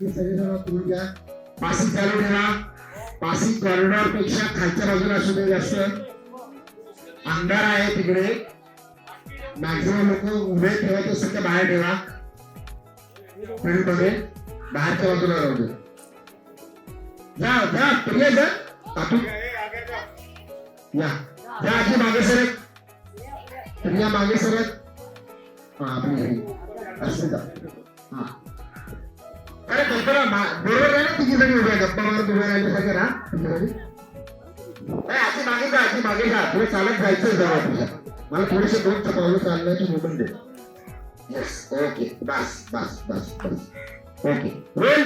हे सगळेजण करून घ्या चालू ठेवा. पासिंग कॉरिडॉरपेक्षा खालच्या बाजूला असू दे जास्त. अंधार आहे तिकडे. मॅक्झिमम लोक उभे ठेवायचे असेल तर बाहेर ठेवा. फील्ड बाहेरच्या बाजूला राहू दे. जा जा प्रिय जा. आपण या. जा आजी मागे सरक. प्रिया मागे सरक. हा आपली घरी. अस्मिता हा. अरे कल्पना बरोबर आहे ना तिघी जणी उभ्या गप्पा मारत उभ्या राहिली सगळं ना? अरे अशी मागे जा अशी मागे जा. पुढे चालत जायचं जावा तुझ्या मला थोडेसे दोन पावलं चालण्याची मुवमेंट दे. यस ओके बस बस बस बस. ओके रोल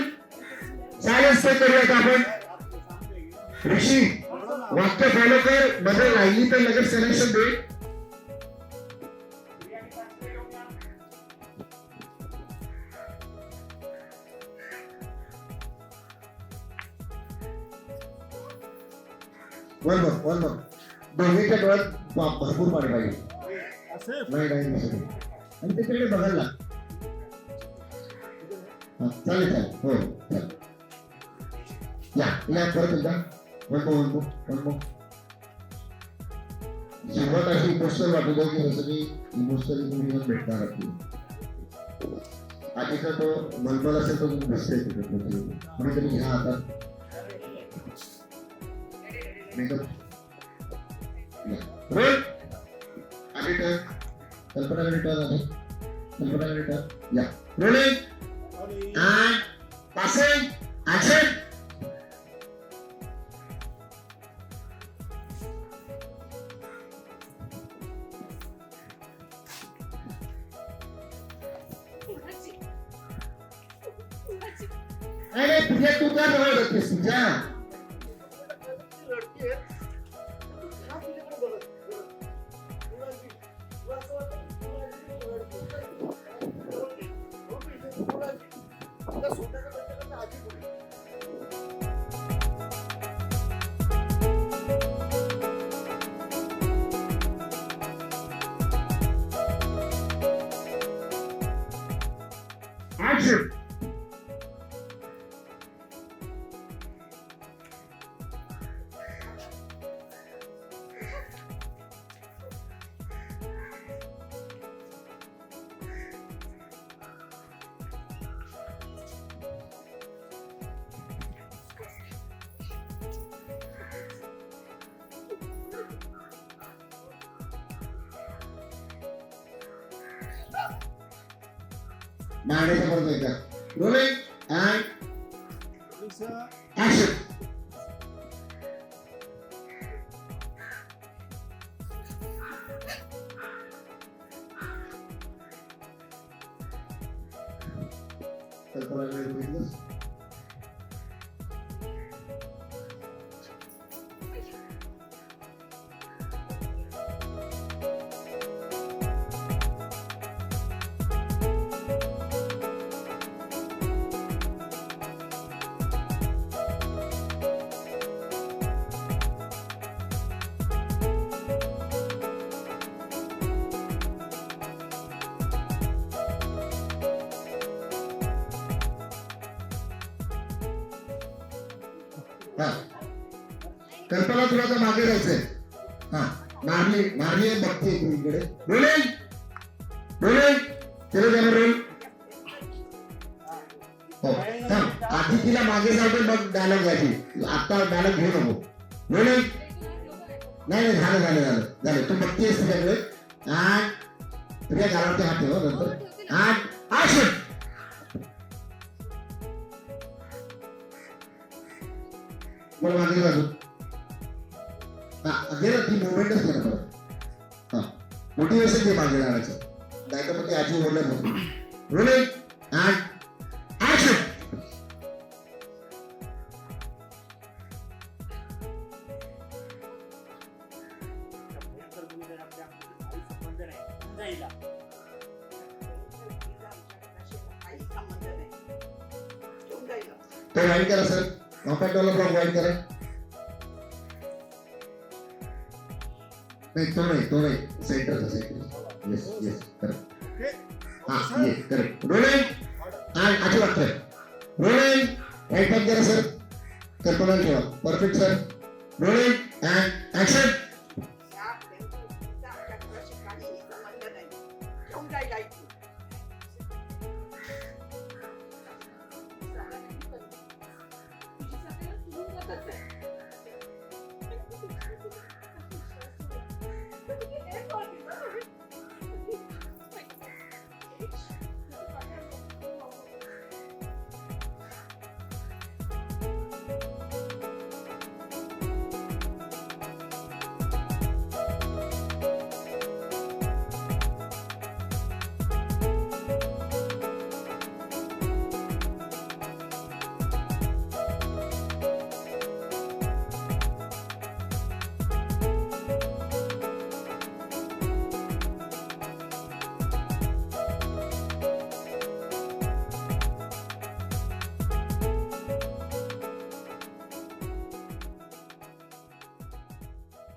सायन्स ते करूयात आपण. ऋषी वाक्य फॉलो कर. बदल राहिली तर लगेच सिलेक्शन दे. वन वन वन वन दोघीच्या डोळ्यात भरपूर पाणी पाहिजे. नाही नाही नसेल. आणि ते तिकडे बघायला. लाग. चालेल चालेल. हो चालेल. या या परत एकदा. One more one more one more सुरुवात अशी इमोशनल वाटू द्या की जसं की इमोशनली तुम्ही भेटणार आहात आधीचा तो मलमल असेल तो दिसतोय कुठेतरी. कोणीतरी घ्या हातात मेकअप रोल आधी टर्न कल्पनाकडे टर्न आहे कल्पनाकडे टर्न या रोलिंग अँड पासिंग ऍक्शन अरे तुझ्या तू का जवळ जातेस तुझ्या ऍक्शन मारण्याचा परत एकदा रोलिंग अँड ऍक्शन कल्पनाकडे बघितलंस? हा. कल्पना तुला तर मागे जायचंय. हा. मारली मारली आहे बघते इकडे रोलिंग रोलिंग तिला जरा रोल हो थांब. आधी तिला मागे जाऊ दे मग डायलॉग घ्यायची आता डायलॉग घेऊ नको. रोलिंग नाही नाही झालं झालं झालं. झालं. तू बघतेस तुझ्याकडे आठ. तुझ्या गालावरती हात ठेव नंतर. आठ. आठ. मला मागे बाजू हा घे ती मुवमेंटच घे हा मोटिवेशन ते मागे जाण्याचं नाही तर मग ते आजी ओढलं होती रोलिंग अँड ऍक्शन तो वाईट करा सर कॉम्पॅक्टवाला ब्लॉक वाईट करा नाही तो नाही तो नाही सेंटरचा सेंटर येस येस करेक्ट हा ये करेक्ट रोलिंग आणि अजिबात रोलिंग राईट हँड करा सर कल्पना ठेवा perfect sir rolling and action या पेन्सिलचा आमच्या घराशी काहीही संबंध नाही घेऊन जायला इथून.